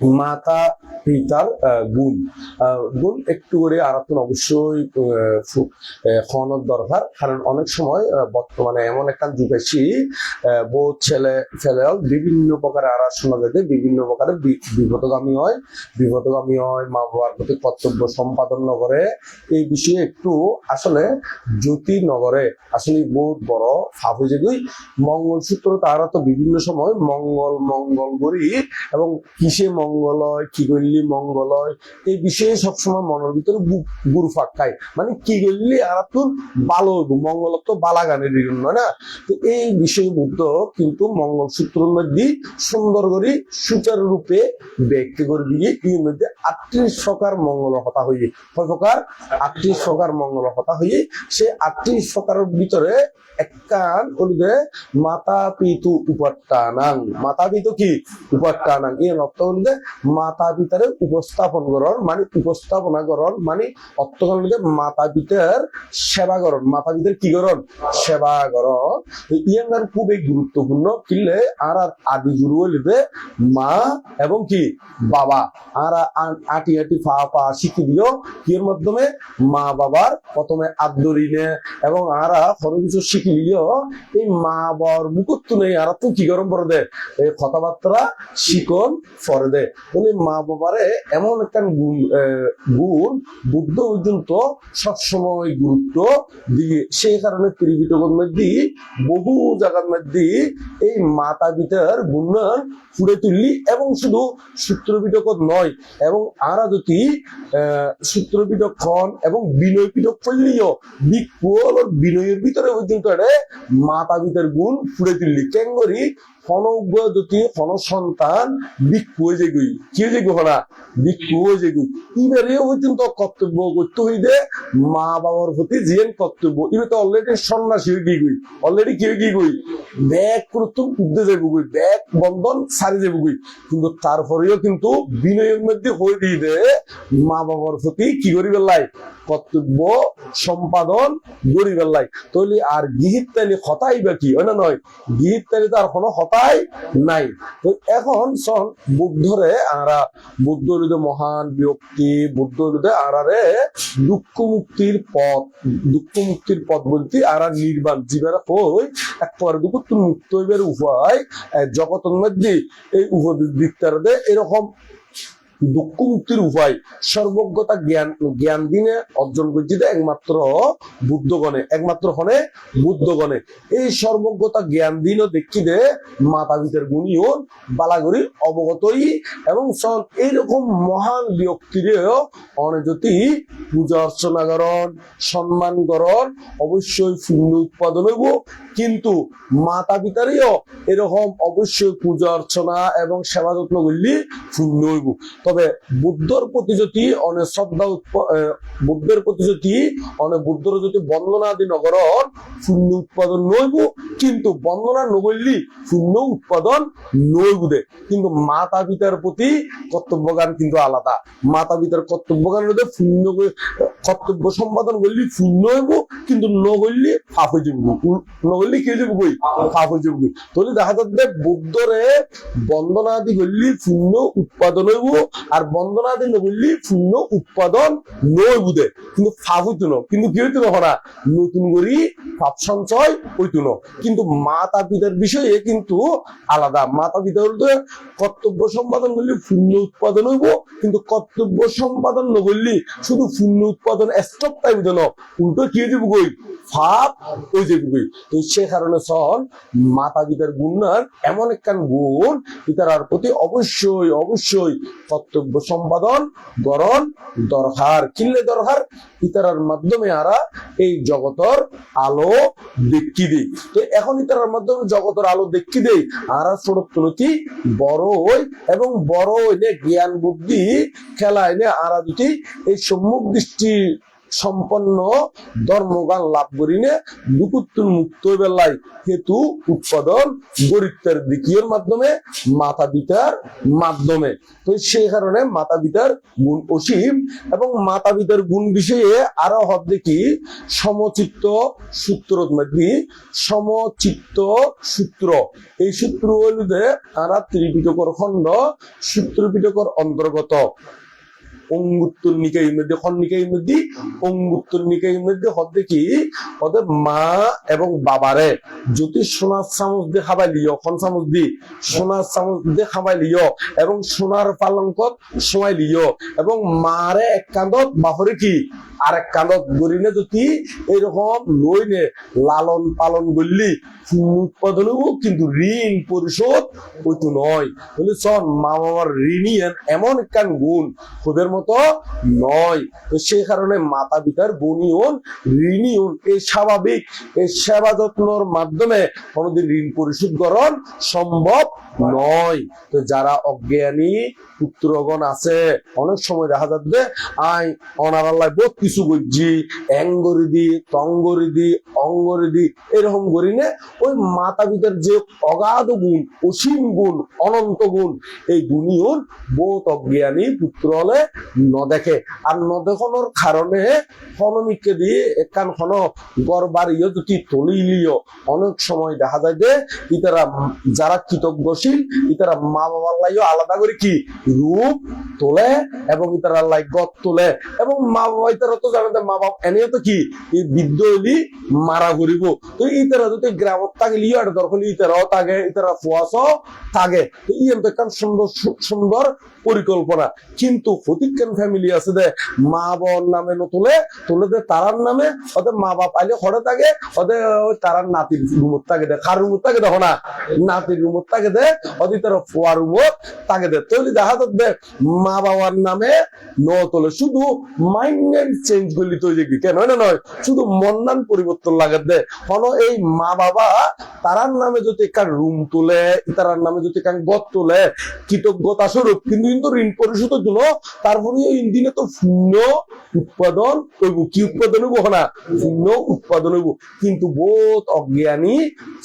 মাতা পিতার আহ, গুণ আহ, গুণ একটু করে আরাতন অবশ্যই খাওয়ানোর দরকার। কারণ অনেক সময় বর্তমানে এমন একটা যুগ আছি বহু ছেলে, ফেলেও বিভিন্ন প্রকার আড়া শোনা যেতে বিভিন্ন প্রকারের বিপদগামী হয় বিপদগামী হয়, মা বাবার প্রতি কর্তব্য সম্পাদন নগরে এই বিষয়ে একটু আসলে জ্যোতি নগরে আসলে বহুত বড় ফাপ হয়ে যায় মঙ্গলসূত্র তারা তো বিভিন্ন সময় মঙ্গল মঙ্গল করি এবং কিসে মঙ্গল হয়, কি করলি মঙ্গল হয়, এই বিষয়ে সবসময় মনের ভিতরে গুরু ফাঁক খায় মানে কি করলি আর তোর ভালো হইব মঙ্গল তো বালা গানের জন্য, না? তো এই বিষয়ে বুদ্ধ কিন্তু মঙ্গলসূত্রের মধ্যে সুন্দর করে সুচারুরূপে ব্যক্তি করে দিয়ে এর মধ্যে আটত্রিশ প্রকার মঙ্গল হতা হইয়ে। কয় প্রকার? আটত্রিশ প্রকার মঙ্গল হতা হইয়ে সে আটত্রিশ প্রকারের ভিতরে একখান হলিদে মাতা পিতু উপাত্তানাং। মাতা পিতু কি? উপাত্তানাং। এই অর্থ হলিদে মাতা পিতারে উপস্থাপন করন মানে উপস্থাপনা করন মানে অর্থকাল হলিদে মাতা পিতার সেবা করন মাতা পিতার কি করন সেবা করন ইয়াঙ্গার খুবই গুরুত্বপূর্ণ। কিলে আর আর আদি গুরু হলিদে মা এবং কি? বাবা। আর আটি আটি ফা পা শিখি দিও কির মাধ্যমে? মা বাবার প্রথমে আদরিনে এবং আরা কোনো কিছু শিখিলিও এই মা বাবার মুখত্ব নেই। আর তো কি গরম করে দে? এই কথাবার্তা শিকন পরে দে। বলে মা বাবারে এমন একটা গুণ গুণ বুদ্ধ পর্যন্ত সবসময় গুরুত্ব দিয়ে সেই কারণে ত্রিপিটকের মধ্যে বহু জায়গার মধ্যে এই মাতা পিতার গুণান ফুড়ে তুললি এবং শুধু সূত্রপিটকত নয়, এবং আরা যদি সূত্রপিটক খন এবং বিনয় পিটক করলিও বিকুল বিনয়ের ভিতরে পর্যন্ত মাতা পিতার গুণ ফুড়ে তুললি। কেঙ্গরি হনজ্ঞ যদি সন্তান ভিক্ষু হয়ে কি হয়ে যে হনা ভিক্ষু হয়ে যে গই ইবারে কর্তব্য করতে মা বাবার প্রতি কর্তব্য। ইবে তো অলরেডি সন্ন্যাসী হয়ে গিয়ে গই অলরেডি গিয়ে গই ব্যাগ গই ব্যাগ বন্ধন সারি যাব গই কিন্তু তারপরেও কিন্তু বিনয়ের মধ্যে হয়ে দিয়ে মা বাবার প্রতি কি করি বেলাই কর্তব্য সম্পাদন করি বেলাই তাহলে আর গিহিত তাইলে হতাই বা কি? না নয়, গিহিত তাইলে তার কোনো হতাই নাই। তো এখন সন বুদ্ধরে আরা বুদ্ধ হৃদয় মহান ব্যক্তি বুদ্ধ হৃদয় আরারে দুঃখ মুক্তির পথ দুঃখ মুক্তির পথ বলতে আরা নির্বাণ, জীবেরা কই, একবারে দুঃখ মুক্ত হইবার উপায় জগতের মধ্যে এই উপদেশ দিকটারে দে এরকম দুঃখ মুক্তির উপায় সর্বজ্ঞতা জ্ঞান জ্ঞান দিনে অর্জন করছি একমাত্র বুদ্ধগণে, একমাত্র হনে বুদ্ধগণে। এই সর্বজ্ঞতা জ্ঞান দিনও দেখি দে মাতা পিতার গুণীয় বালাগরি অবগতই এবং সন এইরকম মহান ব্যক্তিরেও অনেযতি পূজা অর্চনা করণ সম্মান করণ অবশ্যই পুণ্য উৎপাদন হইব। কিন্তু মাতা পিতারও এরকম অবশ্যই পূজা অর্চনা এবং সেবা যত্ন করলে পুণ্য হইব। তবে বুদ্ধর প্রতি যদি অনেক শ্রদ্ধা বুদ্ধের প্রতি যদি অনেক বুদ্ধর যদি বন্দনা আদি নগরণ পুণ্য উৎপাদন নইব কিন্তু বন্দনা নগরলি পুণ্য উৎপাদন নইব দে কিন্তু মাতা পিতার প্রতি কর্তব্যগান কিন্তু আলাদা। মাতা পিতার কর্তব্যগান পুণ্য করে- কর্তব্য সম্পাদন করলি শূন্য হইব, কিন্তু নগরলি পাপ হয়ে যাব নগরলি কি যাব কই? পাপ হয়ে যাব তাহলে দেখা যাচ্ছে বুদ্ধরে বন্দনা আদি করলি শূন্য উৎপাদন হইব আর বন্দনা আদি বললি পুণ্য উৎপাদন নইব দে কিন্তু পাপ হইতো না। কিন্তু কি হইতো না নতুন করি পাপ সঞ্চয় হইতো না। কিন্তু মাতা পিতার বিষয়ে কিন্তু আলাদা। মাতা পিতা বলতে কর্তব্য সম্পাদন করলে পুণ্য উৎপাদন হইব। কিন্তু কর্তব্য সম্পাদন নগরলি শুধু পুণ্য উৎপাদন স্টপ তাই বুঝো না। উল্টো কি হয়ে যাব গই ফাপ ওই যাব গই তো সে কারণে সন মাতা পিতার গুণার এমন একখান গুণ, পিতার প্রতি অবশ্যই অবশ্যই কর্তব্য সম্পাদন গরণ দরকার কিনলে দরকার ইতারার মাধ্যমে আরা এই জগতর আলো দেখি দেই। তো এখন ইতারার মাধ্যমে জগতর আলো দেখি দেয় আরা ছোট্টনতি বড় হই এবং বড় হইলে জ্ঞান বুদ্ধি খেলা এনে আরা দুটি এই সম্মুখ দৃষ্টি সম্পন্ন ধর্মগান লাভ করিনে দুকুত্তুর মুক্ত বেলায় হেতু উৎপাদন গরিত্বের দিকিয়ের মাধ্যমে মাতা পিতার মাধ্যমে। তো সেই কারণে মাতা পিতার গুণ অসীম এবং মাতা পিতার গুণ বিষয়ে আরও হব দেখি সমচিত্ত সূত্র সমচিত্ত সূত্র। এই সূত্র হইলে তারা ত্রিপিটকর খণ্ড সূত্র পিটকর অন্তর্গত। অঙ্গুত্তর নিকায়ের মধ্যে খন্নিকায়ের মধ্যে, অঙ্গুত্তর নিকায়ের মধ্যে হতে কি? হতে মা এবং বাবারে। যদি সোনার চামচ দিয়ে খাবাই লিও খন চামচ দি, সোনার চামচ দিয়ে খাবাই লিও, এবং সোনার পালঙ্কত সময় লিও, এবং মারে একান্ত বাহরে কি? আর এক কান্দত গরিনে যদি এরকম লইনে লালন পালন করলি উৎপাদনও কিন্তু ঋণ পরিশোধ হইতো নয়। বলে চল মা বাবার ঋণই এমন একখান গুণ, খুদের মতো নয়। তো সেই কারণে মাতা পিতার গুণীয়ন ঋণীয়ন এই স্বাভাবিক এই সেবা যত্নর মাধ্যমে কোনোদিন ঋণ পরিশোধ করণ সম্ভব নয়। তো যারা অজ্ঞানী, পুত্রগণ আছে, অনেক সময় দেখা যাচ্ছে, আই অনারাল্লাহ বহুত কিছু করছি। অ্যাঙ্গরি দি টঙ্গরি দি অঙ্গরি দি এরকম করি না। ওই মাতা পিতার যে অগাধ গুণ, অসীম গুণ, অনন্ত গুণ, এই গুণীয়ন বহুত অজ্ঞানী পুত্র হলে ন দেখে আর ন দেখানোর কারণে হনমিককে দিয়ে একান খন গড়বাড়িও যদি তলিলিও অনেক সময় দেখা যায় যে ইতারা যারা কৃতজ্ঞশীল ইতারা মা বাবার লাইও আলাদা করে কি? রূপ তোলে এবং ইতারা লাই গত তোলে। এবং মা বাবা ইতারা তো জানে মা বাবা এনেও তো কি? এই হইলি মারা করিব। তো ইতারা যদি গ্রামত লিও আর দরকার ইতারাও থাকে, ইতারা ফুয়াশও থাকে। তো ই সুন্দর সুন্দর পরিকল্পনা। কিন্তু হতিকান ফ্যামিলি আছে দে মা বাবার নামে নতুলে তুলে দে তারার নামে, ওদের মা বাপ আইলে হরে থাকে ওদের ওই তারার নাতির রুমত থাকে দে, কার রুমত থাকে দেখো না নাতির রুমত থাকে দে, ওদের তারা ফুয়া রুমত থাকে দে। তৈরি দেখা যাচ্ছে মা বাবার নামে ন তোলে, শুধু মাইন্ড চেঞ্জ করলি তৈরি কি? কেন? না নয় শুধু মন্নান পরিবর্তন লাগে দে। কোন এই মা বাবা তারার নামে যদি কার রুম তুলে, তারার নামে যদি কান গত তুলে, কৃতজ্ঞতা স্বরূপ, কিন্তু কিন্তু ঋণ পরিশোধের জন্য তারপরে এই দিনে তো শূন্য উৎপাদন হইব। কি উৎপাদন হইব না শূন্য উৎপাদন হইব। কিন্তু বহুত অজ্ঞানী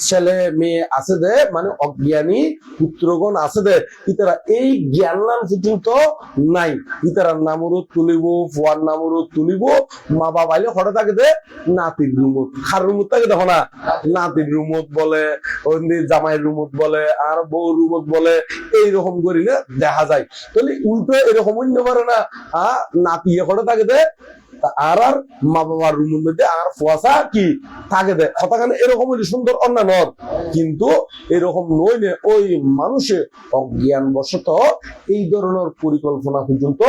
ছেলে মেয়ে আছে দে মানে অজ্ঞানী পুত্রগণ আছে দে, ইতারা এই জ্ঞান নাম পর্যন্ত নাই। ইতারার নামরও তুলিব, ফুয়ার নামরও তুলিব, মা বাবা আইলে হঠাৎ থাকে দে, নাতির রুমত, খার রুমত থাকে দেখো না নাতির রুমত বলে, ওই জামাই রুমত বলে, আর বউ রুমত বলে, এইরকম করি না দেখা যায়। তাহলে উল্টো এরকম না পারে না আ করে থাকে আর আর মা বাবার রুমের মধ্যে আর ফুয়াশা কি? থাকে দে হতাখানে এরকম সুন্দর অন্যান্য কিন্তু এরকম নইলে ওই মানুষে অজ্ঞান বশত এই ধরনের পরিকল্পনা পর্যন্ত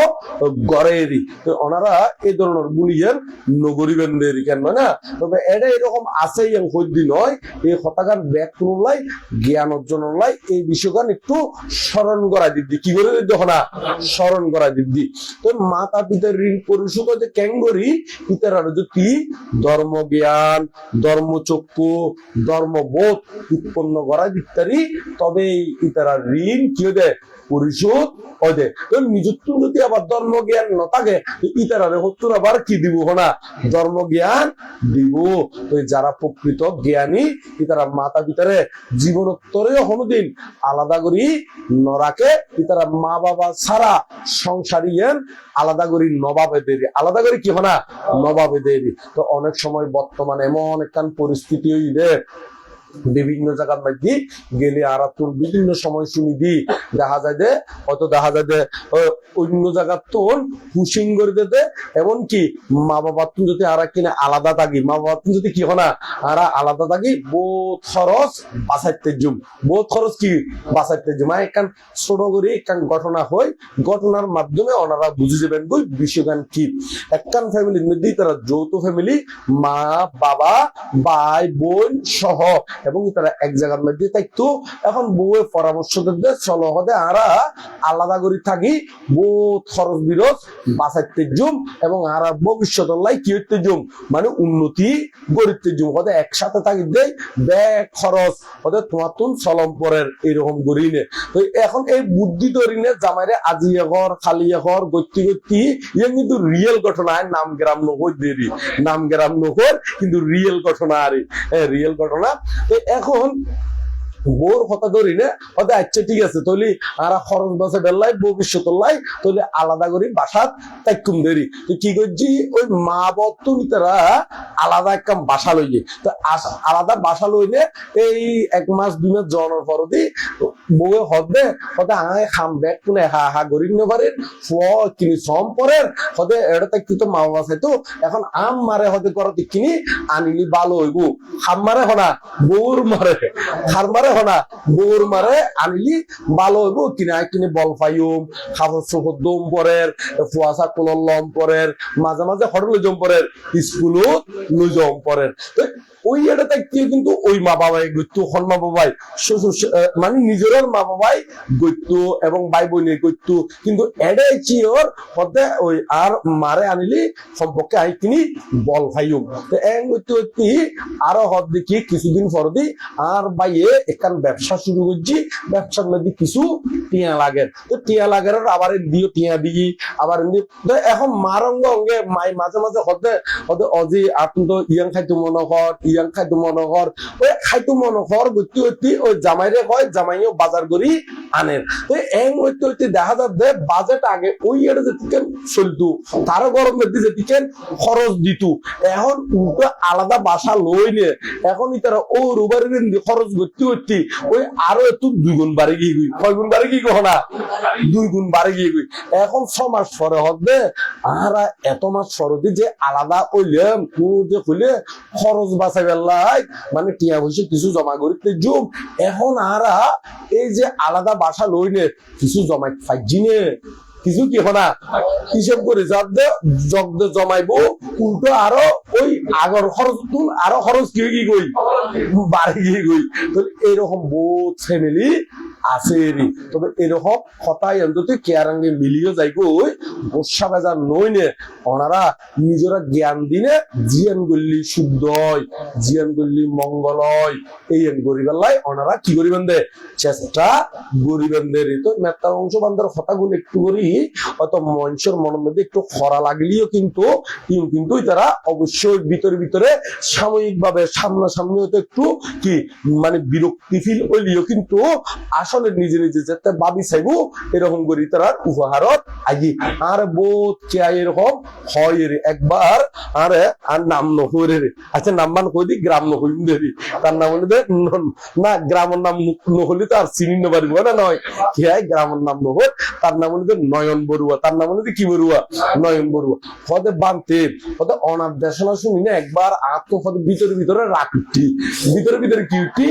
ওনারা এই ধরনের কেন না? তবে এটা এরকম আছে ইয়াং হইদি নয়, এই হতাগান ব্যাগ জ্ঞান অর্জন লাই এই বিষয়গান একটু স্মরণ করা দিদি কি করে দেখো না স্মরণ করা দিদি তো মাতা পিতার ঋণ পরিশোধ যে ক্যাঙ্গরি পিতার যদি ধর্ম জ্ঞান ধর্মচক্ষু, ধর্মবোধ উৎপন্ন করা ইত্যাদি তবে ইতারা ঋণ কি দেয় পরিশোধ হয় দে। নিজত্ব যদি আবার ধর্ম জ্ঞান ন থাকে ইতারারে হত্তর আবার কি দিব না ধর্ম জ্ঞান দিব। তো যারা প্রকৃত জ্ঞানী ইতারা মাতা পিতারে জীবনোত্তরে হনুদিন আলাদা করি নরাকে ইতারা মা বাবা ছাড়া সংসারিয়েন আলাদা করি নবাবে দেরি আলাদা করে কি হনা নবাবে দেরি তো অনেক সময় বর্তমানে এমন একখান পরিস্থিতি হইলে বিভিন্ন জায়গার মধ্যে গেলে আর তোর বিভিন্ন সময় শুনি দি দেখা যায় যে হয়তো দেখা যায় যে অন্য জায়গার তোর হুসিং করে দিতে এমনকি মা বাবার তুমি যদি আর কিনে আলাদা থাকি মা বাবার তুমি যদি কি হনা আর আলাদা থাকি বোধ খরচ বাঁচাইতে জুম। বোধ খরচ কি বাঁচাইতে জুম? আর একখান ছোট করে একখান ঘটনা হয়, ঘটনার মাধ্যমে ওনারা বুঝে যাবেন বই বিষয়গান কি। একখান ফ্যামিলির মধ্যেই তারা যৌথ ফ্যামিলি মা, বাবা, ভাই, বোন সহ এবং তারা এক জায়গার মধ্যে থাকতো। এখন বউয়ের পরামর্শ দিতে, চলো হতে আরা আলাদা করে থাকি। বহুত খরচ বিরোধ বাঁচাইতে জুম এবং আর ভবিষ্যৎ লাই কি হইতে জুম? মানে উন্নতি গড়িতে জুম। হতে একসাথে থাকি দেয় ব্যাগ খরচ। হতে তোমার তুন চলম পরের এরকম করি নে। তো এখন এই বুদ্ধি ধরি নে, জামাইরে আজি এঘর, খালি এঘর, গতি গতি ইয়ে কিন্তু রিয়েল ঘটনা নাম গ্রাম নহর দেরি নাম গ্রাম নহর কিন্তু রিয়েল ঘটনা আর। রিয়েল ঘটনা। এখন বোর কথা ধরি না, হতে আচ্ছা ঠিক আছে, তলি আর খরচ বাসে বেল্লাই ভবিষ্যৎ লাই, তলি আলাদা করি বাসাত তাইকুম দেরি। তো কি করছি? ওই মা বত্ত তারা আলাদা একটা বাসা লইয়ে। তো আলাদা বাসা লইলে এই এক মাস, দুই মাস জনের পরদি বউয়ে হদে হতে আয় খাম ব্যাগ কোনে হা হা গরিব নেবারে ফ কিনি সম পরের, হতে এটা তাই কিন্তু মা বাবা তো, এখন আম মারে হতে করতে কিনি আনিলি ভালো হইব। খাম মারে হনা, বউর মারে, খার মারে হনা বউর মারে, আনিলি ভালো হইব কিনা কিনে বল পাইম খাবার চোখর দম পরের ফুয়াশা কোলর লম পরের মাঝে মাঝে হটলে জম পরের স্কুলও লুজম পরের। ওই এটা থাকতে কিন্তু ওই মা বাবাই গত্য, হন মা বাবাই, শ্বশুর মানে নিজের মা বাবাই গত্য এবং ভাই বোনের গত্য। কিন্তু এডাই চিওর হতে ওই আর মারে আনিলি সম্পর্কে আই কিনি বল ভাইম তো এং গত্য গত্য আরও হদ দেখি কিছুদিন পর দি আর বাইয়ে এখান ব্যবসা শুরু করছি, ব্যবসার মধ্যে কিছু টিয়া লাগে। তো টিয়া লাগে আবার দিও টিয়া দিই, আবার এখন মারঙ্গ অঙ্গে মাই মাঝে মাঝে হতে হতে অজি আপনি তো ইয়াং খাইতো মনোহর ইয়াং খাইতো মনোহর ওই খাইতো মনোহর গতি গতি ওই জামাইরে কয় জামাইও বাজার করি আনেন তো এং হইতে হইতে দেখা যাবে বাজেট আগে ওই এটা যেদিকে চলতো তারও গরম মধ্যে যেদিকে খরচ দিত এখন উল্টো আলাদা বাসা লইলে এখন তারা ও রুবারের খরচ করতে করতে ওই আরও একটু দুই গুণ বাড়ি গিয়ে গই কয় গুণ বাড়ি গিয়ে না দুই গুণ বাড়ি গিয়ে গই এখন ছ মাস পরে হবে আর এত মাস সরদি যে আলাদা ওইলাম কু যে হইলে খরচ বাঁচাই মানে টিয়া বসে কিছু জমা করিতে যুগ। এখন আর এই যে আলাদা বাসা লইনে কিছু জমা ফাইজিনে কিছু কি হনা হিসেব করে দে জমাইবো, উল্টো আরও ওই আগর খরচ তুল আরও খরচ কি কি গই বাড়ি গিয়ে গই তো এরকম বহুত ফ্যামিলি আছে তবে এরকম কথাই অন্তত কেয়ারাঙ্গে মিলিয়ে যাই গই বর্ষা বাজার নইনে ওনারা নিজেরা জ্ঞান দিনে জিয়ান গল্লি শুদ্ধ হয় জিয়ান গল্লি মঙ্গল হয় এই গরিবেল্লাই ওনারা কি করিবেন দে চেষ্টা গরিবেন দে তো নেতা অংশ বান্ধার কথাগুলো একটু করি হয়তো মঞ্চের মনের মধ্যে একটু খরা লাগলেও কিন্তু কিন্তু তারা অবশ্যই ভিতরে ভিতরে সাময়িক ভাবে সামনাসামনি হয়তো একটু কি মানে বিরক্তি ফিল হইলেও কিন্তু আসলে নিজে নিজে যেতে ভাবি চাইব, এরকম করি তারা উপহারত আগি আর বোধ কে এরকম হয় রে একবার। আরে, আর নাম নহরে আচ্ছা নাম মান কই দি? গ্রাম নহইম দেরি তার নাম হলে না গ্রামের নাম নহলি তো আর চিনি নেবারিব না নয় কে গ্রামের নাম নহর তার নাম হলে নয়ন বড়ুয়া। তার নাম হলে কি বড়ুয়া? নয়ন বড়ুয়া। হদে বানতে হদে অনাথ দেশনা শুনি না একবার আত্ম হদে ভিতরে ভিতরে রাকুটি ভিতরে ভিতরে কি উঠি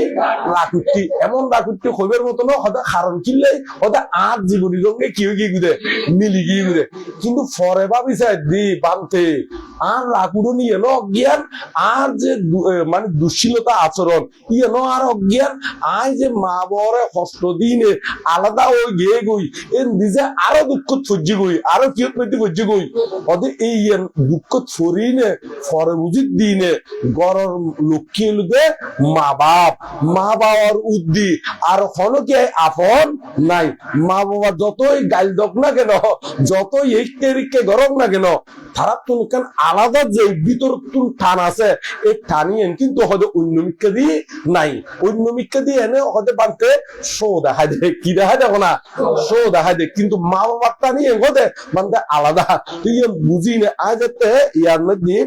রাকুটি এমন রাকুটি হইবার মতো না হারণ কিনলে হদে আর জীবনী রঙে কি হয়ে গিয়ে গুদে, মিলি গিয়ে গুদে। কিন্তু ফরে ভাবি চাই দি বানতে, আর রাকুড়ো নিয়ে ন অজ্ঞান, আর যে মানে দুশ্চিলতা আচরণ ইয়ে ন আর অজ্ঞান আই যে মা বরে কষ্ট দিনে আলাদা ওই গিয়ে গই, এ নিজে আরও দুঃখ সহ্য গই, আরও কি প্রতি সহ্য গই। ওদের এই ইয়ে দুঃখ ছড়িনে ফরে বুঝি দিনে মা বাপ, মা বাবার উদ্দি আর আপন নাই। মা বাবা যতই গাইল দক না কেন, যতই গরম না কেন, তারা তো কেন আলাদা যে ভিতর তুন টান আছে, এই টানি এন কিন্তু হয়তো অন্য মিক্কা দিয়ে নাই। অন্য মিক্কা দিয়ে এনে শো দেখা যায় কি দেখা যাব না? শো দেখা যায় কিন্তু মা বাবার টানি এন হতে বানতে আলাদা। তুই বুঝি না, আজ ইয়ার মধ্যে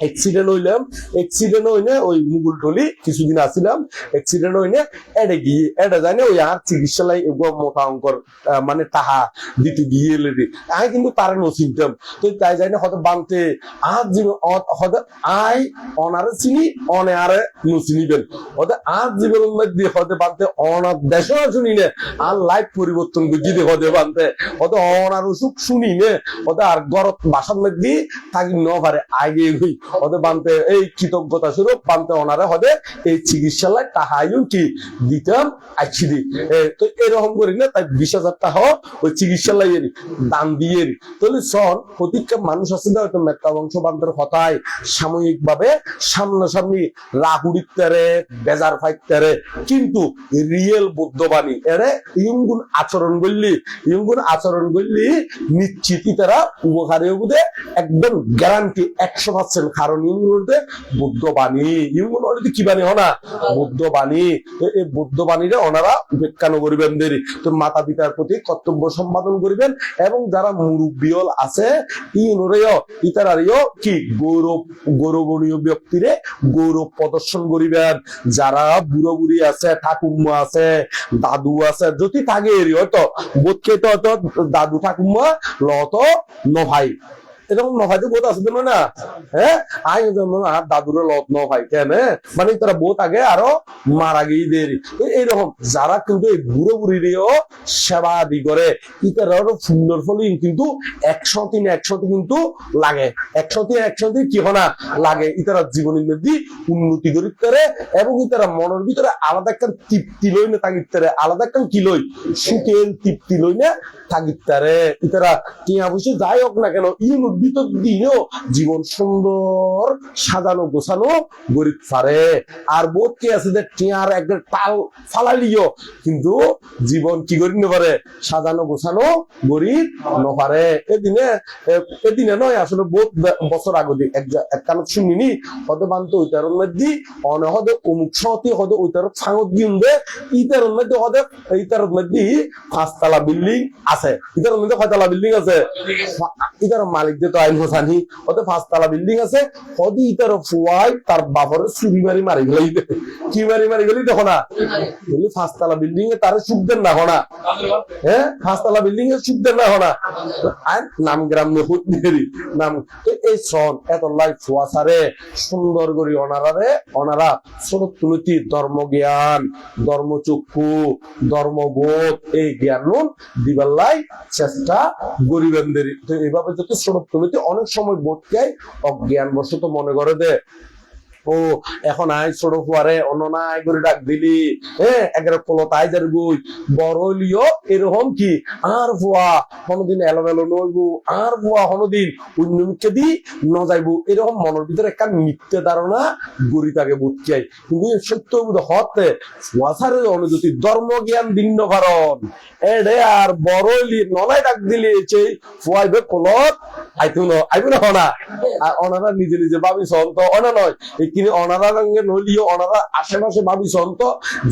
অ্যাক্সিডেন্ট হইলাম অ্যাক্সিডেন্ট হইনে ওই মুগুল টলি কিছুদিন আসিলাম অ্যাক্সিডেন্ট হইনে এডে গিয়ে, এডে জানে ওই আর চিকিৎসালয় মোটা অঙ্কর মানে তাহা দিতে গিয়ে রে আমি কিন্তু তার নচিনতাম তো তাই যাই না হয়তো বানতে আর জীবন হয়তো আই অনারে চিনি অনে আরে নচিনিবেন হয়তো আর জীবনের মধ্যে হয়তো বানতে অনার দেশও শুনি নে, আর লাইফ পরিবর্তন বুঝি দে হতে বানতে। হয়তো অনার অসুখ শুনি নে হয়তো আর গরত বাসার মধ্যে থাকি ন আগে হই। হতে বানতে এই কৃতজ্ঞতা স্বরূপ বানতে ওনারা হতে এই চিকিৎসালয় তাহাইও কি দিতাম আছি তো এরকম করি না, তাই বিশ হাজার টাকা ওই চিকিৎসালয়ের দান দিয়ে তাহলে সন প্রতিটা মানুষ আছে না, হয়তো মেত্তা বংশ বান্ধব হতায় সাময়িক ভাবে সামনাসামনি রাহুড়িতারে বেজার ফাইতারে কিন্তু রিয়েল বুদ্ধবাণী, এরে ইয়ঙ্গুন আচরণ করলি ইয়ঙ্গুন আচরণ করলি নিশ্চিত তারা উপকারী বুধে একদম গ্যারান্টি একশো পার্সেন্ট কারণ ইয়ঙ্গুনতে বুদ্ধবাণী। ইয়ঙ্গুন অলরেডি কি বাণী হনা? বুদ্ধবাণী। তো এই বুদ্ধবাণীরে ওনারা উপেক্ষা করিবেন দেরি। তো মাতা পিতার প্রতি কর্তব্য সম্পাদন করিবেন এবং যারা মুরব্বিয়ল আছে ইনরেও ইতারারিও কি? গৌরব গৌরবনীয় ব্যক্তিরে গৌরব প্রদর্শন করিবেন। যারা বুড়ো বুড়ি আছে, ঠাকুম্মা আছে, দাদু আছে, যদি থাকে এরি হয়তো বোধকে তো দাদু, ঠাকুম্মা লত নভাই। এরকম নভাই তো বোধ আছে না? হ্যাঁ আই আর দাদুরে লত নভাই কেন মানে তারা বোধ আগে আরও মারা গিয়ে দেরি এইরকম যারা কিন্তু এই বুড়ো বুড়িরেও সেবা আদি করে সুন্দর কিন্তু একশো তিন কিন্তু লাগে। একশো তিন কি লাগে। ইতারা জীবনের মধ্যে উন্নতি করিতে পারে এবং ইতারা মনের ভিতরে আলাদা একটা তৃপ্তি লই না পারে আলাদা একটা কি লই সুখের তৃপ্তি লই না পারে ইতারা টিয়া বসে যাই হোক না কেন ইউনুর ভিতর দিয়েও জীবন সুন্দর, সাজানো, গোছানো গরিব পারে। আর বোধ কি আছে যে টিয়ার একটা টাল ফালালিও, কিন্তু জীবন কি করি পারে, সাজানো, গোছানো গরিব নপারে এদিনে এদিনে নয়, আসলে বহুত বছর আগে এক কানত শুনিনি হদে বানতে ওইটার মধ্যে অনে হদে অমুক সহতি হদে ওইটার ফাঙত গিয়ে ইটার মধ্যে হদে ইটার মধ্যে পাঁচতলা বিল্ডিং আছে। ইটার মধ্যে কয়তলা বিল্ডিং আছে? ফা- ইটার মালিক যে তো আইন জানি হতে পাঁচতলা বিল্ডিং আছে। হদি ইটার ফুয়াই, তার বাপরে চুরি মারি মারি গেলাই কি মারি মারি গেলি দেখো না। বলি পাঁচতলা বিল্ডিং এ তার সুখ না, হনা। হ্যাঁ পাঁচতলা বিল্ডিং দেন না, হনা। আর নাম গ্রাম নাম, তো এই এত লাই ফুয়াশারে সুন্দর করি অনারারে অনারা। স্বরূপ তুলতি ধর্ম জ্ঞান ধর্মচক্ষু, ধর্মবোধ, এই জ্ঞান দিবাল্লাই চেষ্টা গরিবেন দেরি তো এইভাবে যদি স্বরূপ তুলতি অনেক সময় বোধকে অজ্ঞান বশত মনে করে দে ও, এখন আই ছোট ফুয়ারে, অন্য নাই করে ডাক দিলি। হ্যাঁ এগারো পোলো তাই যার গুই। বড় লিও এরকম কি? আর ফুয়া কোনোদিন এলোমেলো নইবু। আর ফুয়া কোনোদিন অন্যমিককে দি ন যাইবু এরকম মনের ভিতরে একটা মিথ্যে ধারণা গড়ি থাকে বুঝাই কিন্তু সত্য বুধ হতে ফুয়াশারের অনুযুতি ধর্ম জ্ঞান ভিন্ন কারণ। এডে আর বড় লি নলাই ডাক দিলি সেই ফুয়াইবে কোলত আইতু ন, আইবু না, হনা। আর ওনারা নিজে নিজে ভাবি সন্ত অনা নয়। এখানে অনারা রঙে নলিও ওনারা আশেপাশে ভাবি সন্ত।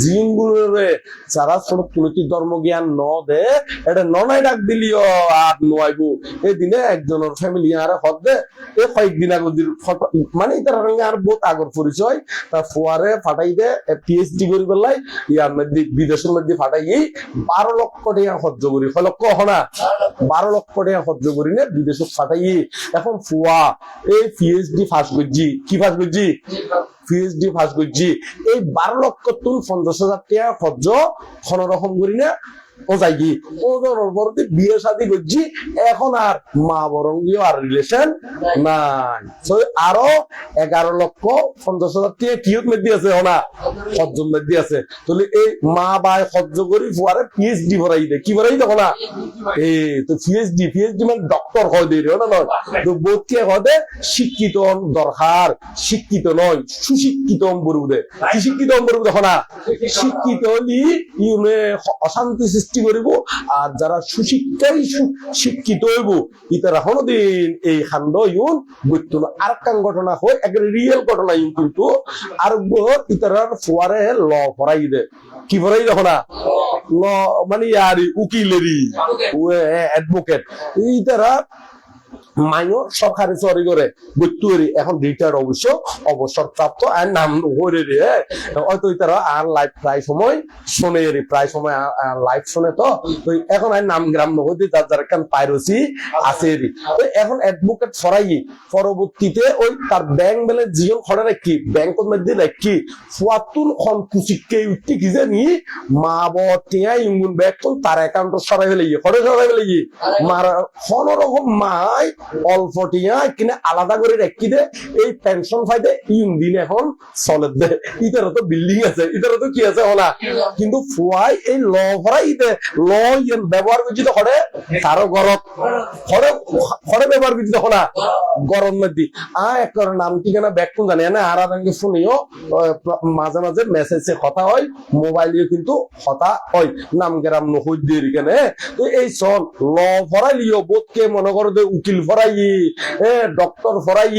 জিনগুলোরে যারা ছোট তুলতি ধর্ম জ্ঞান ন দে, এটা ননাই ডাক দিলিও আর নোয়াইবু। এই দিনে একজনের ফ্যামিলি আর হদ দে। এ কয়েকদিন আগর মানে তার রঙে আর বহুত আগর পরিচয়। তার ফোয়ারে ফাটাই দে পিএইচডি করি পেলাই ইয়ার মধ্যে বিদেশের মধ্যে ফাটাই বারো লক্ষ টাকা সহ্য করি। কয় লক্ষ হনা বারো লক্ষ টাকা সহ্য করি নে, বিদেশে ফাটাই এখন ফুয়া, এই পিএইচডি ফাঁস করছি। কি ফাঁস করছি? পিএইচডি ফাঁস করছি এই বারো লক্ষ তুল পঞ্চাশ হাজার টাকা খরচ কোন রকম করি না ও কি? পরতে বিয়ে শাদি করছি, এখন আর মা বরঙ্গীয় আর রিলেশন নাই। আরও এগারো লক্ষ পঞ্চাশ হাজার টাকা কিয়ত মেদি আছে হনা সজ্জন মেদি আছে। তাহলে এই মা বাই সহ্য করি ফুয়ারে পিএইচডি ভরাই দে। কি ভরাই দেখো না তো পিএইচডি পিএইচডি মানে ডক্টর হয় না নয়? তো বোধকে শিক্ষিত দরকার, শিক্ষিত নয়, সুশিক্ষিত হন বরুদে কি শিক্ষিত হন বরুদে হনা শিক্ষিত হলি অশান্তি করিব, আর যারা সুশিক্ষাই শিক্ষিত হইব ইতারা হনদিন এই খান্ড ইউন বৈত্য আর একটা ঘটনা হয় একটা রিয়েল ঘটনা ইউন কিন্তু, আর ইতারার ফোয়ারে ল ফরাই দে। কি ফরাই দেখো না ল মানে ইয়ারি উকিলেরই অ্যাডভোকেট ইতারা মাইও সরকারি চরি করে এখন রিটায়ার অবশ্য অবসর প্রাপ্ত আর নাম রে হয়তো তারা আর প্রায় সময় শোনে রে, প্রায় সময় লাইফ শোনে তো। তো এখন আর নাম গ্রাম নহতে তার যারা কান পাইরসি আছে রে। তো এখন অ্যাডভোকেট ছড়াই পরবর্তীতে ওই তার ব্যাংক ব্যালেন্স জিও খড়ে রাখি ব্যাংকের মধ্যে রাখি ফুয়াতুন খন কুচিককে উঠতে কি জানি? মা বটিয়া ইঙ্গুন ব্যাগ তার অ্যাকাউন্ট সরাই ফেলে গিয়ে খড়ে সরাই ফেলে গিয়ে মারা কোন রকম মাই অল্প টিয়া কিনে আলাদা করে রেখি দে। এই পেনশন ফাইদে ইউন দিন এখন চলে দে। ইতারও তো বিল্ডিং আছে, ইতারও তো কি আছে কিন্তু ফুয়াই এই ল ভরাই ইতে ল ব্যবহার করছি তো হরে তারও গরত হরে হরে ব্যবহার করছি তো হলা গরম নদী আ এক নাম ঠিকানা ব্যাক কোন জানি না আর আদাঙ্গে শুনিও মাঝে মাঝে মেসেজে কথা হয় মোবাইলে কিন্তু কথা হয়। নাম গেরাম নহই দিয়ে কেনে। তো এই চল, ল ফরাইলিও বোধকে মনে করো উকিল ফরাই এ, ডক্টর ফরাই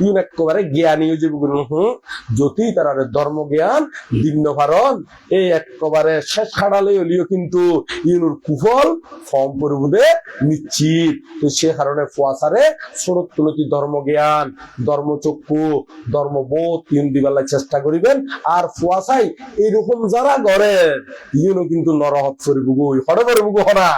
ইউন একেবারে হুম? যদি ধর্ম জ্ঞান ভিন্ন কারণ এই একেবারে শেষ খাড়ালে হলিও কিন্তু ইউনুর কুফল ফর্ম পরিবুদে নিশ্চিত। তো সে কারণে ফুয়াশারে সড়ক তুলতি ধর্ম জ্ঞান ধর্মচক্ষু, ধর্মবোধ ইউন চেষ্টা করিবেন। আর ফুয়াশাই এইরকম যারা গড়ে ইউনো কিন্তু নরহত ফরিবুগু হরে ফরিবুগু হনা।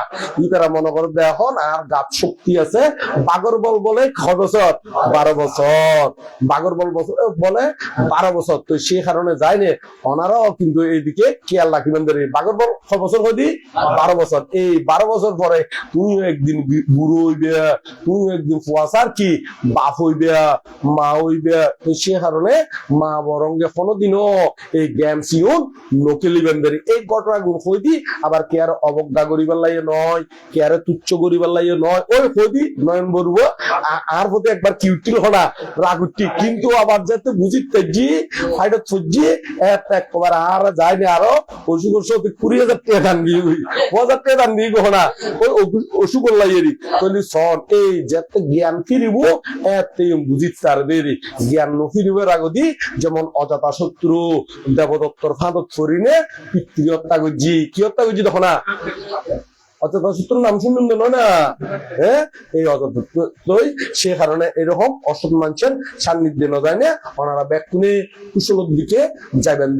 ই তারা মনে করে এখন আর গাত শক্তি আছে বাগর বল বলে ছ বছর? বারো বছর। বাগর বল বছর বলে বারো বছর। তো সেই কারণে যায়নি। ওনারাও কিন্তু এইদিকে খেয়াল রাখিবেন ধরে বাগর বল ছ বছর হদি বারো বছর। এই বারো বছর পরে তুমিও একদিন বুড়ো হইবে তুমিও একদিন ফুয়াশার কি? বাপ হইবে, মা হইবে। তো সে কারণে মা বরঙ্গে কোনোদিনও এই গেম সিউন নকেলিবেন এই ঘটনাগুলো হইদি আবার কে আর অবজ্ঞা করিবার লাগে নয়, কে আর তুচ্ছ করিবার লাগে নয়। ওই হইদি নয়ন বলব আর হতে একবার কিউটিল হনা রাগুটি। কিন্তু আবার যাতে বুঝিতে জি সজ্জি এক একবার আর যায় না আরও। অসুখ অসুখ কুড়ি হাজার টাকা দান দিয়ে হাজার টাকা দান দিয়ে গহনা ওই অসুখ লাইয়েরি তলি সন এই যাতে জ্ঞান ফিরিব, এতে বুঝিত তার দেরি জ্ঞান নফিরিবের আগদি যেমন অজাতা শত্রু, দেবদত্তর ফাঁদত ফরিনে পিতৃ হত্যা করছি। কি হত্যা করছি তখন না নাম না? হ্যাঁ? এই সে কারণে এরকম সান্নিধ্যে ন যায় না, ওনারা দিকে যাবেন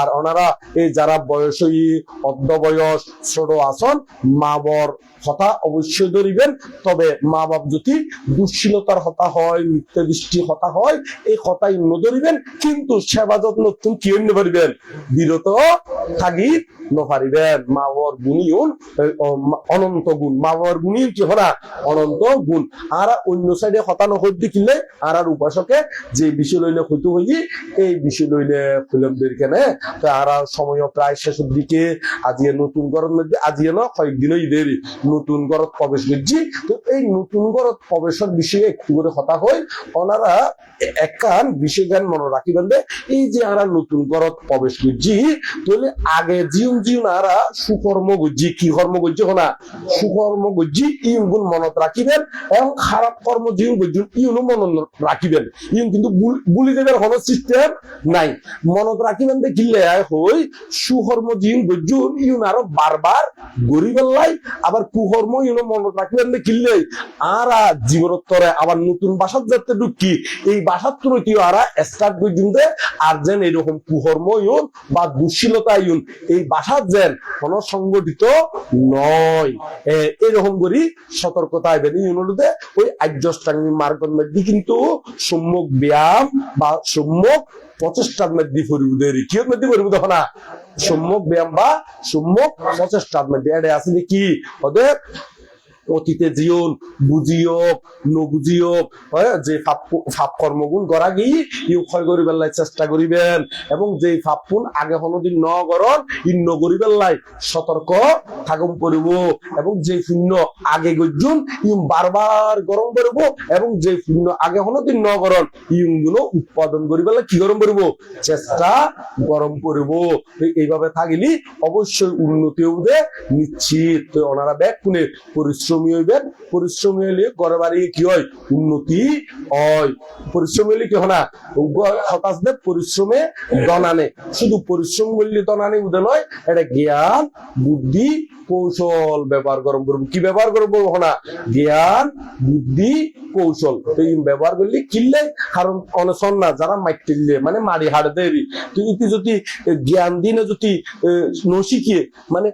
আর ওনারা এই যারা বয়সী অর্ধ বয়স ছোট আসন মা বর কথা অবশ্যই ধরিবেন, তবে মা বাপ যদি দুশ্চীলতার হতা হয়, মিথ্যা দৃষ্টি হতা হয়, এই কথাই নধরিবেন কিন্তু সেবা যত্ন তুমি কি পারিবেন? বিরত থাকি নপারিবেন মা বাবার অনন্ত গুণ। মা বাবার কি হরা? অনন্ত গুণ। আর অন্য সাইডে হতা নহর দেখিলে আর আর উপাসকে যে বিষয় লইলে হই এই বিষয় লইলে ফিল্মদের কেনে। তো আর সময় প্রায় শেষের দিকে আজিয়ে নতুন ঘরের মধ্যে আজিয়ে না কয়েকদিনই দেরি। নতুন ঘরত প্রবেশ করছি। তো এই নতুন ঘরত প্রবেশের বিষয়ে একটু করে হতা হয় ওনারা একান বিষয় জ্ঞান মনে রাখিবেন এই যে আরা নতুন ঘরত প্রবেশ করছি, তাহলে আগে জিউন জিউন আরা সুকর্ম গজ্জি, কি কর্ম গজ্জি হনা সুকর্ম গজ্জি ইউন গুণ মনত রাখিবেন এবং খারাপ কর্ম জিউন গজ্জুন ইউনও মনত রাখিবেন ইউন কিন্তু বুলি দেবের কোনো সিস্টেম নাই। মনত রাখিবেন দেখিলে হই সুকর্ম জিউন গজ্জুন ইউন আরও বারবার গরিবের লাই আবার কুকর্ম ইউন মনত রাখিবেন দেখিলে আর জীবরত্তরে আবার নতুন বাসার যাতে ঢুকি, এই বাসার তো কি আরা স্টার্ট পর্যন্ত আর যেন এরকম কুকর্ম ইউন বা দুশ্চীলতা ইউন এই বাসার জ্যান কোন সংগঠিত নয় এরকম করি সতর্কতা ওই আর্যষ্টাঙ্গী মার্গের মধ্যে কিন্তু সম্মুখ ব্যায়াম বা সম্মুখ প্রচেষ্টার মধ্যে ফরিবুদের কি মধ্যে পরিবুদ না? সম্মুখ ব্যায়াম বা সম্মুখ প্রচেষ্টার মধ্যে এটা আছে কি ওদের অতীতে জিওন বুঝিওক নবুঝিওক হ্যাঁ, যে ফাপ ফাপ কর্মগুণ করা গিয়ে ইউ ক্ষয় করি পেলাই চেষ্টা করিবেন। এবং যে ফাপুন আগে কোনোদিন ন গরণ ই নগরি পেলাই সতর্ক থাকুন করিব এবং যে শূন্য আগে গজ্জুন ইউম বারবার গরম করব এবং যে শূন্য আগে কোনোদিন ন গরণ ইউমগুলো উৎপাদন করি পেলাই কি গরম করব চেষ্টা গরম করব এইভাবে থাকিলি অবশ্যই উন্নতি হবে নিশ্চিত। ওনারা ব্যাগ কোনে পরিশ্রমী হইবেন পরিশ্রমী হইলে ঘরে বাড়ি কি হয়? উন্নতি হয়। পরিশ্রমী হইলে কি হয় না? হতাশ দেব পরিশ্রমে দনানে শুধু পরিশ্রম করলে দনানে উদে নয় এটা জ্ঞান বুদ্ধি কৌশল ব্যবহার গরম করব কি ব্যবহার করব না? জ্ঞান বুদ্ধি কৌশল। ব্যবহার করলে কিনলে কারণ অনশন না যারা মাইটিলে মানে মারি হাড় দেরি তো ইতি যদি জ্ঞান দিনে যদি এ, নশিখিয়ে মানে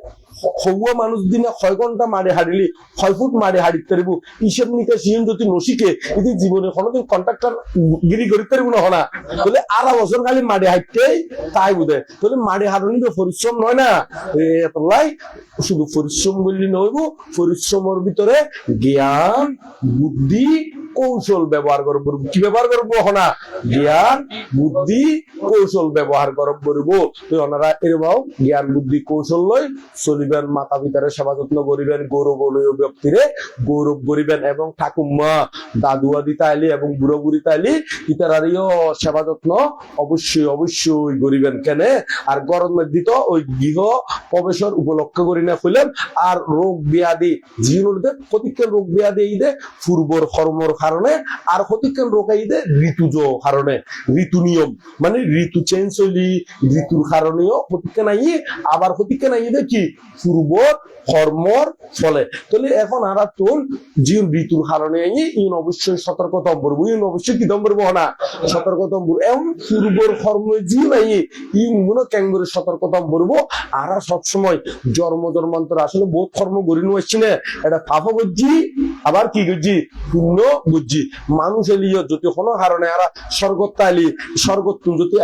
হওয়া মানুষ দিনে ছয় ঘণ্টা মারি হারিলি, ছয় ফুট মারি হারিতে পারিব। হিসেব নিকাশ ইন যদি নসিকে যদি জীবনে কোনোদিন কন্ট্রাক্টর গিরি করি পারিব না হনা। তাহলে আড়া বছর খালি মারি হাইতেই তাই বুঝে তাহলে মারি হারণি তো পরিশ্রম নয় না। এতলাই শুধু পরিশ্রম বললি নইব, পরিশ্রমের ভিতরে জ্ঞান, বুদ্ধি কৌশল ব্যবহার করব কি ব্যবহার করব, হনা? জ্ঞান, বুদ্ধি, কৌশল ব্যবহার করব করব তো ওনারা এরবাও জ্ঞান, বুদ্ধি, কৌশল লই চলিবেন, মাতা পিতারে সেবা যত্ন করিবেন, গৌরবলীয় ব্যক্তিরে গৌরব করিবেন এবং ঠাকুমা আদি তাইলি এবং বুড়ো বুড়ি তাইলি ইতারারিও সেবা যত্ন অবশ্যই অবশ্যই করিবেন। কেন? আর গরমের দিত ওই গৃহ প্রবেশের উপলক্ষ করি না হইলেন আর রোগ ব্যাধি জীবনদের প্রতিক্ষণ রোগ ব্যাধি এই দে পূর্বর কর্মর কারণে আর প্রতিক্ষণ রোগ এই দে ঋতুজ কারণে ঋতু নিয়ম মানে ঋতু চেঞ্জ হইলি, ঋতুর কারণেও প্রতিক্ষণ আই আবার আই দে কি? পূর্বর কর্মর ফলে। তাহলে এখন আর তোল জীবন ঋতুর কারণে ইন অবশ্যই ইন অবশ্যই কি পূর্বর কর্ম জীবন আই ই মনে আর সবসময় জন্ম, জন্মান্তর আসলে বোধ কর্ম গড়ি নিয়ে আসছি না। এটা পাপ বুঝছি আবার কি করছি পুণ্য বুঝছি মানুষ এলিও যদি কোনো কারণে আর স্বর্গত আলি স্বর্গত যদি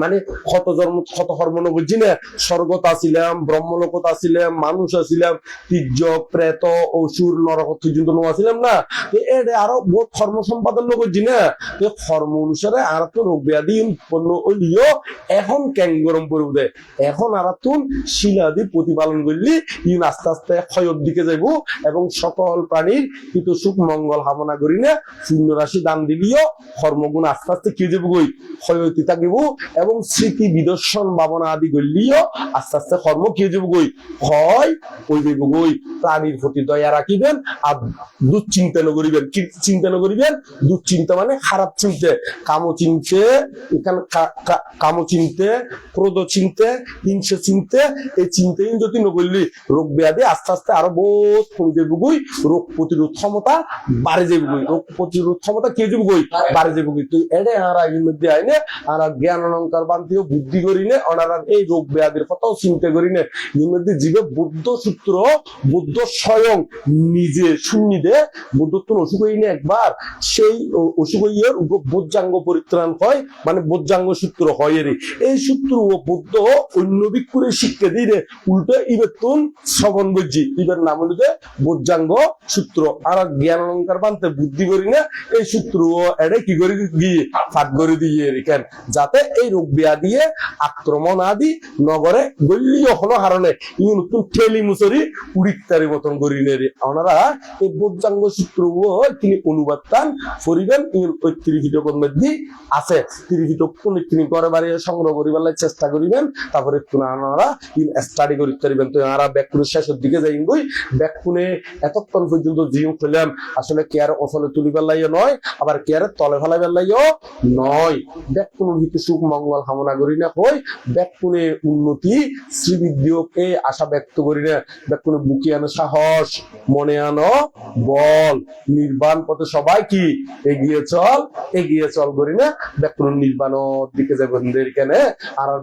মানে কত জন্ম কত কর্ম বুঝছি না? স্বর্গত আসিলাম ব্রহ্মলোকত আসিলাম মানুষ আসিলাম তীর্য, প্রেত, অসুর, নরক পর্যন্ত নো আসিলাম না? তো এটা আরও বহুত কর্ম সম্পাদন করছি না? তো কর্ম অনুসারে আর তো রোগ ব্যাধি উৎপন্ন হইলিও এখন ক্যাং গরম পড়ে উঠে এখন আর তুন শিলাদি প্রতিপালন করলি, ইন আস্তে আস্তে ক্ষয়ের দিকে যাইব এবং সকল প্রাণীর কিন্তু সুখ মঙ্গল কামনা করি না, শূন্য রাশি দান দিলিও কর্মগুণ আস্তে আস্তে কি যাব গই ক্ষয়তি থাকিব এবং স্মৃতি বিদর্শন ভাবনা আদি করলিও আস্তে আস্তে কর্ম কি যাব গই? হয় ওই যাব গই। প্রাণীর প্রতি দয়া রাখিবেন আর দুশ্চিন্তা নকরিবেন কি চিন্তা নকরিবেন দুশ্চিন্তা মানে খারাপ চিনতে। কামো চিনতে, এখানে কামো চিনতে, ক্রোধ চিনতে, হিংসা চিনতে, এই চিন্তাই যদি নকরলি রোগ ব্যাধি আস্তে আস্তে আরও বহুত কমে যাবে গই। রোগ প্রতিরোধ ক্ষমতা বাড়ে যাবে গই। রোগ প্রতিরোধ ক্ষমতা কে যাবে গই? বাড়ে যাবে গই। তো এডে আরা মধ্যে আইনে আর জ্ঞান অলঙ্কার বান্তিও বুদ্ধি করি নে ওনারা এই রোগ ব্যাধির কথাও চিন্তা করি নে জীবে বুদ্ধ সূত্র, বুদ্ধ স্বয়ং নিজে শূন্য দে বুদ্ধত্ব অসুখ হইনে একবার, সেই অসুখ হইয়ার বোজ্জাঙ্গ পরিত্রাণ হয় মানে বোজ্জাঙ্গ সূত্র হয় এর এই সূত্র ও বুদ্ধ অন্য বিক্ষুরে শিক্ষা দিয়ে উল্টো ইবেতুন শ্রবণ বুঝছি ইবের নাম হলো যে বোজ্জাঙ্গ সূত্র। আর জ্ঞান অলঙ্কার বানতে বুদ্ধি করি না এই সূত্র ও এড়ে কি করে গিয়ে ফাট করে দিয়ে রেখেন যাতে এই রোগ বিয়া দিয়ে আক্রমণ আদি নগরে গল্লীয় হলো কারণে ই নতুন ঠেলি মুসরি উড়িত্তারি মতন করি নে রে। ওনারা এই বোজ্জাঙ্গ সূত্র তিনি অনুবাদ তান করিবেন। ইন ওই ত্রিভিটক মধ্যে আছে। ত্রিভিটক কোন তিনি করে বাড়ি সংগ্রহ করিবার চেষ্টা করিবেন। তারপরে আপনারা ইন স্টাডি করিতে পারিবেন। তো আমরা ব্যাকুনের শেষের দিকে যাই গই ব্যাকুনে এতক্ষণ পর্যন্ত জিও খেলাম। আসলে কেয়ার অফলে তুলিবার লাইও নয়, আবার কেয়ারের তলে ফেলাইবার লাইও নয়। ব্যাকুনের হিতে সুখ মঙ্গল কামনা করি না হই ব্যাকুনে উন্নতি, শ্রীবিদ্যকে আশা ব্যক্ত করি না। ব্যাকুনে বুকে আনো সাহস, মনে আনো বল। নির্বাণ পথে সবাই কি? এগিয়ে চল এগিয়ে চল করি না। ব্যাকুন নির্বাণের দিকে যাবেন কেন? আর